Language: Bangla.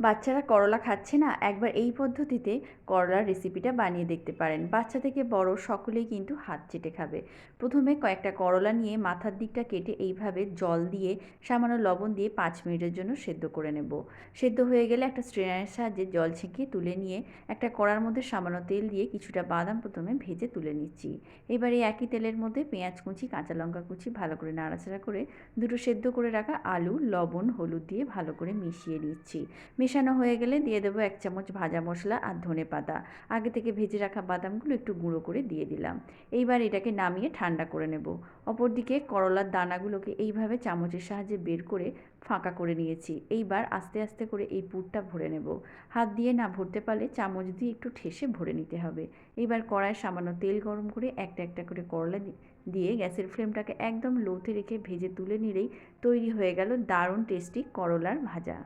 বাচ্চারা করলা খাচ্ছে না, একবার এই পদ্ধতিতে করলার রেসিপিটা বানিয়ে দেখতে পারেন। বাচ্চা থেকে বড় সকলেই কিন্তু হাত চেটে খাবে। প্রথমে কয়েকটা করলা নিয়ে মাথার দিকটা কেটে এইভাবে জল দিয়ে সামান্য লবণ দিয়ে পাঁচ মিনিটের জন্য সেদ্ধ করে নেব। সেদ্ধ হয়ে গেলে একটা স্ট্রেনারের সাহায্যে জল ছেঁকে তুলে নিয়ে একটা কড়ার মধ্যে সামান্য তেল দিয়ে কিছুটা বাদাম প্রথমে ভেজে তুলে নিচ্ছি। এবার এই একই তেলের মধ্যে পেঁয়াজ কুচি, কাঁচা লঙ্কা কুচি ভালো করে নাড়াচাড়া করে দুটো সেদ্ধ করে রাখা আলু, লবণ, হলুদ দিয়ে ভালো করে মিশিয়ে নিচ্ছি। মেশানো হয়ে গেলে দিয়ে দেবো এক চামচ ভাজা মশলা আর ধনে পাতা। আগে থেকে ভেজে রাখা বাদামগুলো একটু গুঁড়ো করে দিয়ে দিলাম। এইবার এটাকে নামিয়ে ঠান্ডা করে নেব। অপরদিকে করলার দানাগুলোকে এইভাবে চামচের সাহায্যে বের করে ফাঁকা করে নিয়েছি। এইবার আস্তে আস্তে করে এই পুরটা ভরে নেব। হাত দিয়ে না ভরতে পারলে চামচ দিয়ে একটু ঠেসে ভরে নিতে হবে। এইবার কড়ায় সামান্য তেল গরম করে একটা একটা করে করলা দিয়ে গ্যাসের ফ্লেমটাকে একদম লোতে রেখে ভেজে তুলে নিলেই তৈরি হয়ে গেল দারুণ টেস্টি করলার ভাজা।